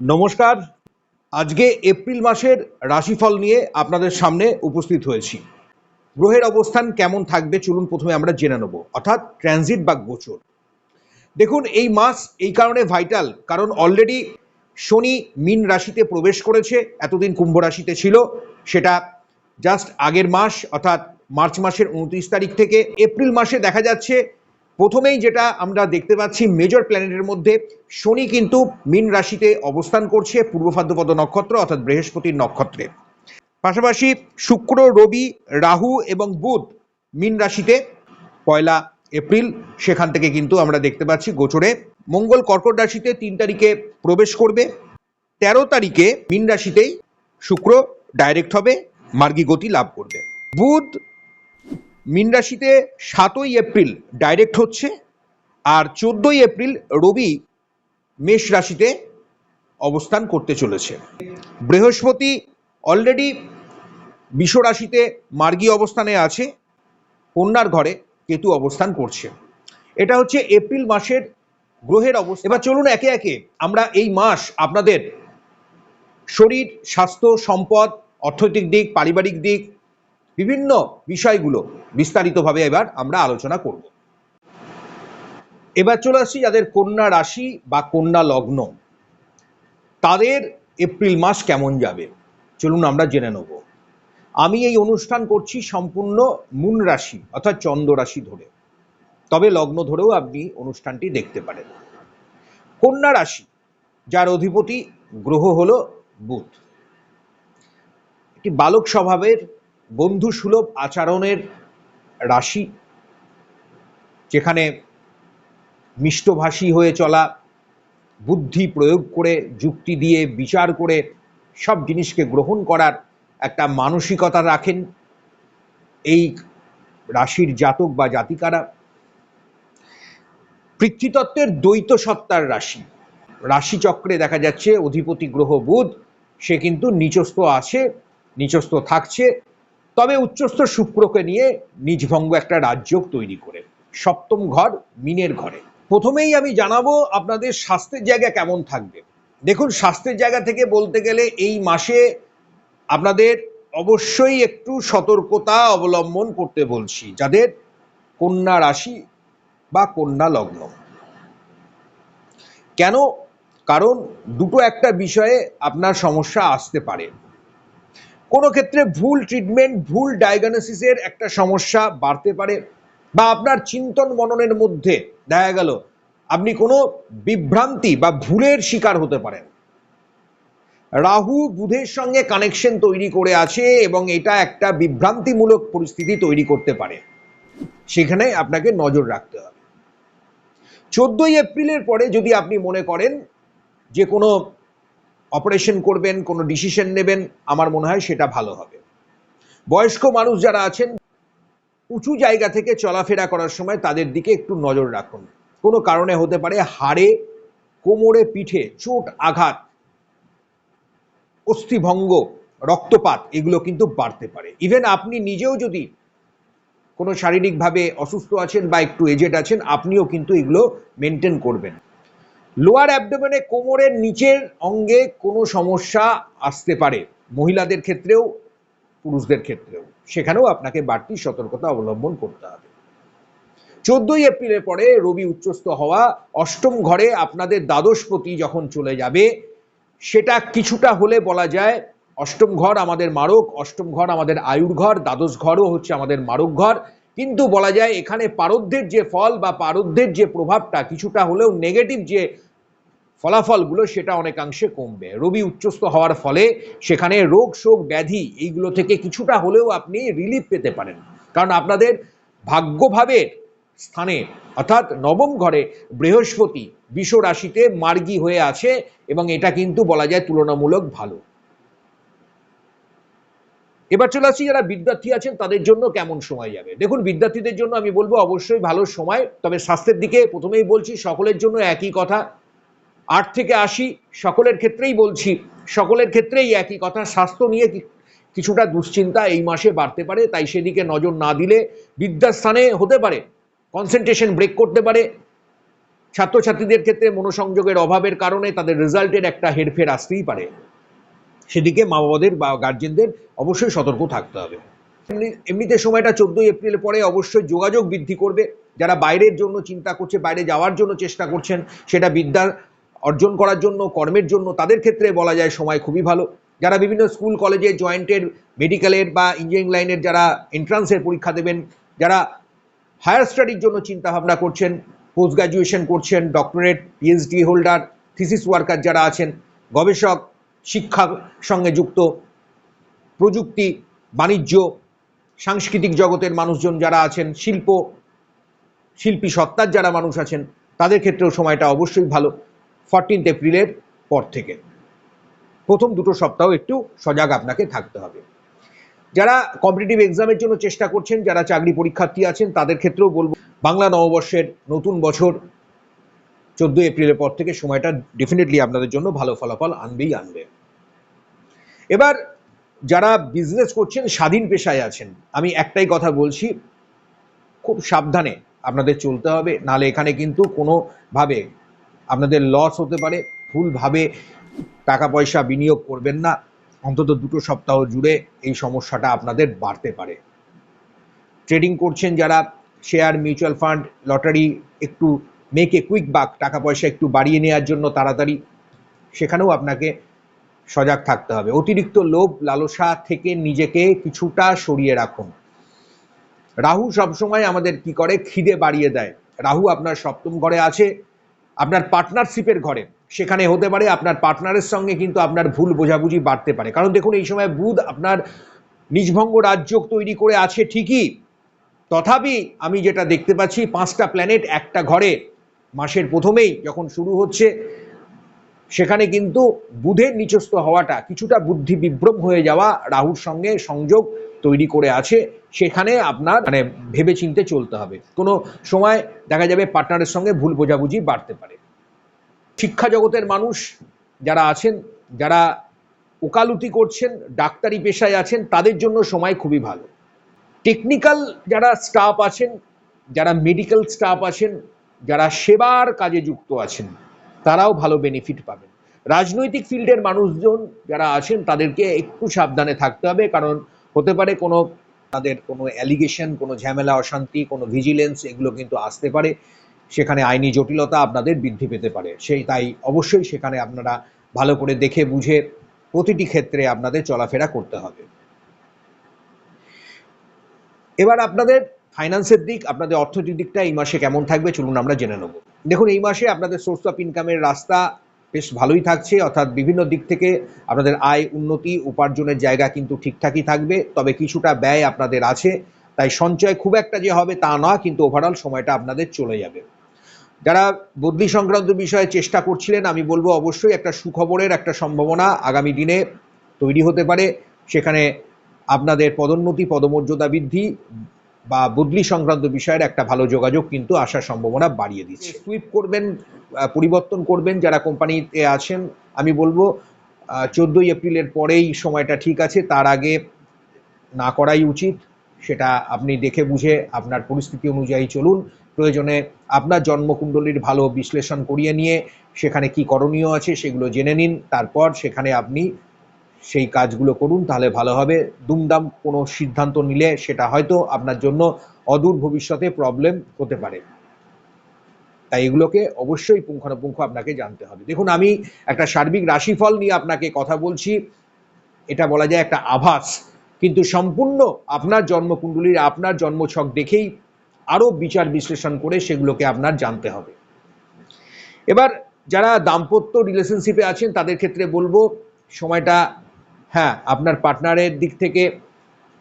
নমস্কার। আজকে এপ্রিল মাসের রাশিফল নিয়ে আপনাদের সামনে উপস্থিত হয়েছি। গ্রহের অবস্থান কেমন থাকবে চলুন প্রথমে আমরা জেনে নেব, অর্থাৎ ট্রানজিট বা গোচর। দেখুন, এই মাস এই কারণে ভাইটাল, কারণ অলরেডি শনি মিন রাশিতে প্রবেশ করেছে, এতদিন কুম্ভ রাশিতে ছিল, সেটা জাস্ট আগের মাস, অর্থাৎ মার্চ মাসের উনত্রিশ তারিখ থেকে এপ্রিল মাসে দেখা যাচ্ছে প্রথমেই যেটা আমরা দেখতে পাচ্ছি মেজর প্ল্যানেটের মধ্যে শনি কিন্তু মীন রাশিতে অবস্থান করছে, পূর্ব ভাদ্রপদ নক্ষত্র অর্থাৎ বৃহস্পতির নক্ষত্রে। পাশাপাশি শুক্র, রবি, রাহু এবং বুধ মীন রাশিতে, পয়লা এপ্রিল, সেখান থেকে কিন্তু আমরা দেখতে পাচ্ছি গোচরে মঙ্গল কর্কট রাশিতে তিন তারিখে প্রবেশ করবে, তেরো তারিখে মীন রাশিতেই শুক্র ডাইরেক্ট হবে, মার্গী গতি লাভ করবে। বুধ মীন রাশিতে সাতই এপ্রিল ডাইরেক্ট হচ্ছে আর চোদ্দই এপ্রিল রবি মেষ রাশিতে অবস্থান করতে চলেছে। বৃহস্পতি অলরেডি বিষ রাশিতে মার্গী অবস্থানে আছে, কন্যার ঘরে কেতু অবস্থান করছে। এটা হচ্ছে এপ্রিল মাসের গ্রহের অবস্থা। এবার চলুন একে একে আমরা এই মাস আপনাদের শরীর, স্বাস্থ্য, সম্পদ, অর্থনৈতিক দিক, পারিবারিক দিক বিভিন্ন বিষয়গুলো বিস্তারিতভাবে এবার আমরা আলোচনা করব। এবার চলে আসছি যাদের কন্যা রাশি বা কন্যা লগ্ন। তাদের এপ্রিল মাস কেমন যাবে? চলুন আমরা জেনে নেব। আমি এই অনুষ্ঠান করছি সম্পূর্ণ মূন রাশি অর্থাৎ চন্দ্র রাশি ধরে। তবে লগ্ন ধরেও আপনি অনুষ্ঠানটি দেখতে পারেন। কন্যা রাশি, যার অধিপতি গ্রহ হল বুধ। একটি বালক স্বভাবের বন্ধু সুলভ আচরণের রাশি, যেখানে মিষ্টভাষী হয়ে চলা, বুদ্ধি প্রয়োগ করে, যুক্তি দিয়ে, বিচার করে সব জিনিসকে গ্রহণ করার একটা মানসিকতা রাখেন এই রাশির জাতক বা জাতিকারা। পৃথ্বীতত্ত্বের দ্বৈত সত্তার রাশি, রাশিচক্রে দেখা যাচ্ছে অধিপতি গ্রহ বুধ, সে কিন্তু নিচস্থ আছে, নিচস্থ থাকছে তবে উচ্চস্থ শুক্রকে নিয়ে নিজভঙ্গ একটা রাজ্য তৈরি করে। সপ্তম ঘর, মিনের ঘরে। প্রথমেই আমি জানাব আপনাদের স্বাস্থ্যের জায়গা কেমন থাকবে। দেখুন, স্বাস্থ্যের জায়গা থেকে বলতে গেলে এই মাসে আপনাদের অবশ্যই একটু সতর্কতা অবলম্বন করতে বলছি, যাদের কন্যা রাশি বা কন্যা লগ্ন। কেন? কারণ দুটো একটা বিষয়ে আপনার সমস্যা আসতে পারে। কোনো ক্ষেত্রে ভুল ট্রিটমেন্ট ভুল ডায়াগনোসিসের একটা সমস্যা বাড়তে পারে বা আপনার চিন্তন মননের মধ্যে দেখা গেল, আপনি কোনো বিভ্রান্তি বা ভুলের শিকার হতে পারেন। রাহু বুধের সঙ্গে কানেকশন তৈরি করে আছে এবং এটা একটা বিভ্রান্তিমূলক পরিস্থিতি তৈরি করতে পারে। সেখানে আপনাকে নজর রাখতে হবে। চোদ্দই এপ্রিলের পরে যদি আপনি মনে করেন যে কোনো অপারেশন করবেন, কোনো ডিসিশন নেবেন, আমার মনে হয় সেটা ভালো হবে। বয়স্ক মানুষ যারা আছেন, উঁচু জায়গা থেকে চলাফেরা করার সময় তাদের দিকে একটু নজর রাখুন। কোনো কারণে হতে পারে হাড়ে, কোমরে পিঠে চোট, আঘাত, অস্থিভঙ্গ, রক্তপাত, এগুলো কিন্তু বাড়তে পারে। ইভেন আপনি নিজেও যদি কোনো শারীরিকভাবে অসুস্থ আছেন বা একটু এজেড আছেন, আপনিও কিন্তু এগুলো মেনটেন করবেন। লোয়ার অ্যাবডোমেনে কোমরের নিচের অঙ্গে কোনো সমস্যা আসতে পারে, মহিলাদের ক্ষেত্রেও, পুরুষদের ক্ষেত্রেও। সেখানেও আপনাকে বাড়তি সতর্কতা অবলম্বন করতে হবে। চোদ্দই এপ্রিলের পরে রবি উচ্চস্থ হওয়া অষ্টম ঘরে আপনাদের দ্বাদশপতি যখন চলে যাবে, সেটা কিছুটা হলে বলা যায় অষ্টম ঘর আমাদের মারক, অষ্টম ঘর আমাদের আয়ুর ঘর, দ্বাদশ ঘরও হচ্ছে আমাদের মারক ঘর। কিন্তু বলা যায় এখানে পারদ্ধের যে ফল বা পারদ্যের যে প্রভাবটা কিছুটা হলেও নেগেটিভ যে ফলাফলগুলো সেটা অনেকাংশে কমবে। রবি উচ্চস্থ হওয়ার ফলে সেখানে রোগ, শোক, ব্যাধি এইগুলো থেকে কিছুটা হলেও আপনি রিলিফ পেতে পারেন। কারণ আপনাদের ভাগ্যভাবের স্থানে, অর্থাৎ নবম ঘরে বৃহস্পতি বিষ রাশিতে মার্গী হয়ে আছে এবং এটা কিন্তু বলা যায় তুলনামূলক ভালো। এবার চলে আসছি যারা বিদ্যার্থী আছেন তাদের জন্য কেমন সময় যাবে? দেখুন, বিদ্যার্থীদের জন্য আমি বলব অবশ্যই ভালো সময়, তবে স্বাস্থ্যের দিকে প্রথমেই বলছি, সকলের জন্য একই কথা আট থেকে আশি, সকলের ক্ষেত্রেই বলছি, সকলের ক্ষেত্রেই একই কথা, স্বাস্থ্য নিয়ে কিছুটা দুশ্চিন্তা এই মাসে বাড়তে পারে, তাই সেদিকে নজর না দিলে বিদ্যাস্থানে হতে পারে কনসেন্ট্রেশন ব্রেক করতে পারে। ছাত্রছাত্রীদের ক্ষেত্রে মনোসংযোগের অভাবের কারণে তাদের রেজাল্টের একটা হেরফের আসতেই পারে। সেদিকে মা বাবাদের বা গার্জেনদের অবশ্যই সতর্ক থাকতে হবে। এমনি, এমনিতে সময়টা চোদ্দোই এপ্রিল পরে অবশ্যই যোগাযোগ বৃদ্ধি করবে। যারা বাইরের জন্য চিন্তা করছে, বাইরে যাওয়ার জন্য চেষ্টা করছেন, সেটা বিদ্যা অর্জন করার জন্য, কর্মের জন্য, তাদের ক্ষেত্রে বলা যায় সময় খুবই ভালো। যারা বিভিন্ন স্কুল, কলেজে জয়েন্টের, মেডিকেলের বা ইঞ্জিনিয়ারিং লাইনের যারা এন্ট্রান্সের পরীক্ষা দেবেন, যারা হায়ার স্টাডির জন্য চিন্তা ভাবনা করছেন পোস্ট গ্র্যাজুয়েশন করছেন doctorate PhD holder thesis worker যারা আছেন, গবেষক শিক্ষার সঙ্গে যুক্ত, প্রযুক্তি, বাণিজ্য, সাংস্কৃতিক জগতের মানুষজন যারা আছেন, শিল্প, শিল্পী সত্তার যারা মানুষ আছেন, তাদের ক্ষেত্রেও সময়টা অবশ্যই ভালো। ফরটিন্থ এপ্রিলের পর থেকে। প্রথম দুটো সপ্তাহ একটু সজাগ আপনাকে থাকতে হবে। যারা কম্পিটিটিভ এক্সামের জন্য চেষ্টা করছেন, যারা চাকরি পরীক্ষার্থী আছেন, তাদের ক্ষেত্রেও বলব, বাংলা নববর্ষের নতুন বছর চোদ্দোই এপ্রিলের পর থেকে সময়টা ডেফিনেটলি আপনাদের জন্য ভালো ফলাফল আনবেই আনবে। এবার যারা বিজনেস করছেন, স্বাধীন পেশায় আছেন, আমি একটাই কথা বলছি, খুব সাবধানে আপনাদের চলতে হবে নালে এখানে কিন্তু কোনোভাবে আপনাদের লস হতে পারে, ভুলভাবে টাকা পয়সা বিনিয়োগ করবেন না। অন্তত দুটো সপ্তাহ জুড়ে এই সমস্যাটা আপনাদের বাড়তে পারে। ট্রেডিং করছেন যারা শেয়ার মিউচুয়াল ফান্ড লটারি একটু মেকে কুইক বাক টাকা পয়সা একটু বাড়িয়ে নেওয়ার জন্য তাড়াতাড়ি, সেখানেও আপনাকে সজাগ থাকতে হবে। অতিরিক্ত লোভ, লালসা থেকে নিজেকে কিছুটা সরিয়ে রাখুন। রাহু সবসময় আমাদের কি করে? খিদে বাড়িয়ে দেয়। রাহু আপনার সপ্তম ঘরে আছে আপনার পার্টনারশিপের ঘরে। সেখানে হতে পারে আপনার পার্টনারের সঙ্গে কিন্তু আপনার ভুল বোঝাবুঝি বাড়তে পারে। কারণ দেখুন, এই সময় বুধ আপনার নিজভঙ্গ রাজ্য তৈরি করে আছে ঠিকই। তথাপি আমি যেটা দেখতে পাচ্ছি, পাঁচটা প্ল্যানেট একটা ঘরে। মাসের প্রথমেই যখন শুরু হচ্ছে সেখানে কিন্তু বুধের নিচস্থ হওয়াটা কিছুটা বুদ্ধি বিভ্রম হয়ে যাওয়া রাহুর সঙ্গে সংযোগ তৈরি করে আছে। সেখানে আপনার মানে ভেবে চিনতে চলতে হবে। কোনো সময় দেখা যাবে পার্টনারের সঙ্গে ভুল বোঝাবুঝি বাড়তে পারে। শিক্ষা জগতের মানুষ যারা আছেন, যারা ওকালতি করছেন, ডাক্তারি পেশায় আছেন, তাদের জন্য সময় খুবই ভালো। টেকনিক্যাল যারা স্টাফ আছেন, যারা মেডিকেল স্টাফ আছেন, যারা সেবার কাজে যুক্ত আছেন তারাও ভালো বেনিফিট পাবেন। রাজনৈতিক ফিল্ডের মানুষজন যারা আছেন, তাদেরকে একটু সাবধানে থাকতে হবে, কারণ হতে পারে কোনো তাদের কোনো অ্যালিগেশন কোনো ঝামেলা, অশান্তি, কোনো ভিজিলেন্স এগুলো কিন্তু আসতে পারে। সেখানে আইনি জটিলতা আপনাদের বৃদ্ধি পেতে পারে। সেই তাই অবশ্যই সেখানে আপনারা ভালো করে দেখে বুঝে প্রতিটি ক্ষেত্রে আপনাদের চলাফেরা করতে হবে। এবার আপনাদের ফাইন্যান্সের দিক, আপনাদের অর্থনৈতিক দিকটা এই মাসে কেমন থাকবে, চলুন আমরা জেনে নেব। দেখুন, এই মাসে আপনাদের সোর্স অফ ইনকামের রাস্তা বেশ ভালোই থাকছে, অর্থাৎ বিভিন্ন দিক থেকে আপনাদের আয় উন্নতি, উপার্জনের জায়গা কিন্তু ঠিকঠাকই থাকবে, তবে কিছুটা ব্যয় আপনাদের আছে। তাই সঞ্চয় খুব একটা যে হবে তা না, কিন্তু ওভারঅল সময়টা আপনাদের চলে যাবে। যারা বদলি সংক্রান্ত বিষয়ে চেষ্টা করছিলেন, আমি বলব অবশ্যই একটা সুখবরের একটা সম্ভাবনা আগামী দিনে তৈরি হতে পারে। সেখানে আপনাদের পদোন্নতি, পদমর্যাদা বৃদ্ধি বা বদলি সংক্রান্ত বিষয়ের একটা ভালো যোগাযোগ কিন্তু আসার সম্ভাবনা বাড়িয়ে দিচ্ছে। সুইপ করবেন পরিবর্তন করবেন যারা কোম্পানিতে আছেন আমি বলব চোদ্দোই এপ্রিলের পরেই সময়টা ঠিক আছে তার আগে না করাই উচিত সেটা আপনি দেখে বুঝে আপনার পরিস্থিতি অনুযায়ী চলুন। প্রয়োজনে আপনার জন্মকুণ্ডলীর ভালো বিশ্লেষণ করিয়ে নিয়ে সেখানে কি করণীয় আছে সেগুলো জেনে নিন তারপর সেখানে আপনি সেই কাজগুলো করুন, তাহলে ভালো হবে। দুমদাম কোনো সিদ্ধান্ত নিলে সেটা হয়তো আপনার জন্য অদূর ভবিষ্যতে প্রবলেম হতে পারে। তাই এগুলোকে অবশ্যই পুঙ্খানুপুঙ্খ আপনাকে জানতে হবে। দেখুন, আমি একটা সার্বিক রাশিফল নিয়ে আপনাকে কথা বলছি। এটা বলা যায় একটা আভাস। কিন্তু সম্পূর্ণ আপনার জন্মকুণ্ডলীর আপনার জন্মছক দেখেই আরও বিচার বিশ্লেষণ করে সেগুলোকে আপনার জানতে হবে। এবার যারা দাম্পত্য রিলেশনশিপে আছেন, তাদের ক্ষেত্রে বলব, সময়টা হ্যাঁ আপনার পার্টনারের দিক থেকে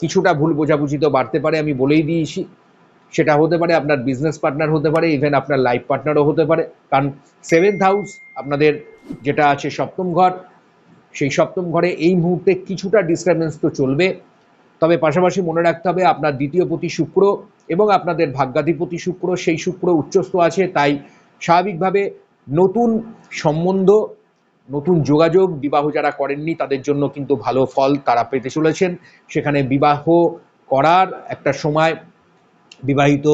কিছুটা ভুল বোঝাবুঝি তো বাড়তে পারে, আমি বলেই দিয়েছি। সেটা হতে পারে আপনার বিজনেস পার্টনার হতে পারে ইভেন আপনার লাইফ পার্টনারও হতে পারে। কারণ সেভেন্থ হাউস আপনাদের যেটা আছে সপ্তম ঘর, সেই সপ্তম ঘরে এই মুহূর্তে কিছুটা ডিস্টারবেন্স তো চলবে। তবে পাশাপাশি মনে রাখতে হবে, আপনার দ্বিতীয় পতি শুক্র এবং আপনাদের ভাগ্যাধিপতি শুক্র, সেই শুক্র উচ্চস্থ আছে, তাই স্বাভাবিকভাবে নতুন সম্বন্ধ নতুন যোগাযোগ বিবাহ যারা করেননি, তাদের জন্য কিন্তু ভালো ফল তারা পেতে চলেছেন। সেখানে বিবাহ করার একটা সময় বিবাহিত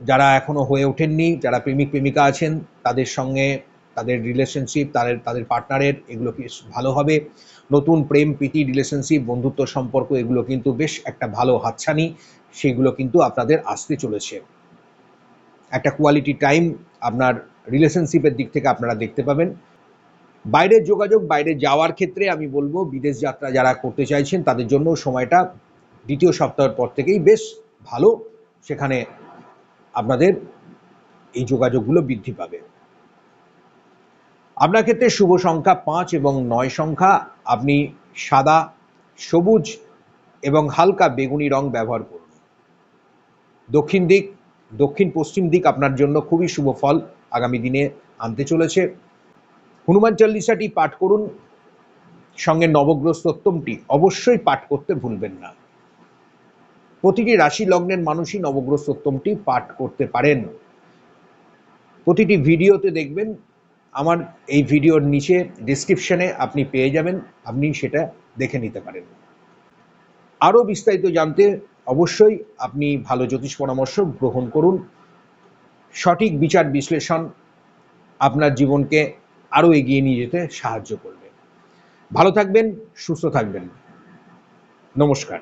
যারা এখনও হয়ে ওঠেননি, যারা প্রেমিক প্রেমিকা আছেন, তাদের সঙ্গে তাদের রিলেশনশিপ তাদের তাদের পার্টনারের এগুলো ভালো হবে? নতুন প্রেম প্রীতি রিলেশনশিপ বন্ধুত্ব সম্পর্ক এগুলো কিন্তু বেশ একটা ভালো হাতছানি, সেগুলো কিন্তু আপনাদের আসতে চলেছে। একটা কোয়ালিটি টাইম আপনার রিলেশনশিপের দিক থেকে আপনারা দেখতে পাবেন। বাইরের যোগাযোগ, বাইরে যাওয়ার ক্ষেত্রে আমি বলব বিদেশ যাত্রা যারা করতে চাইছেন, তাদের জন্য সময়টা দ্বিতীয় সপ্তাহের পর থেকেই বেশ ভালো। সেখানে আপনাদের এই যোগাযোগগুলো বৃদ্ধি পাবে। আপনার ক্ষেত্রে শুভ সংখ্যা পাঁচ এবং নয় সংখ্যা। আপনি সাদা, সবুজ এবং হালকা বেগুনি রং ব্যবহার করুন। দক্ষিণ দিক দক্ষিণ পশ্চিম দিক আপনার জন্য খুবই শুভ ফল। আগামী দিনে আনতে চলেছে। হনুমান চল্লিশাটি পাঠ করুন, সঙ্গে নবগ্রহ স্তোত্তমটি অবশ্যই পাঠ করতে ভুলবেন না। প্রতিটি রাশি লগ্নের মানুষই নবগ্রহ স্তোত্তমটি পাঠ করতে পারেন। প্রতিটি ভিডিওতে দেখবেন, আমার এই ভিডিওর নিচে ডিসক্রিপশনে আপনি পেয়ে যাবেন, আপনি সেটা দেখে নিতে পারেন। আরও বিস্তারিত জানতে অবশ্যই আপনি ভালো জ্যোতিষ পরামর্শ গ্রহণ করুন। সঠিক বিচার বিশ্লেষণ আপনার জীবনকে আরও এগিয়ে নিয়ে যেতে সাহায্য করবে। ভালো থাকবেন সুস্থ থাকবেন। নমস্কার।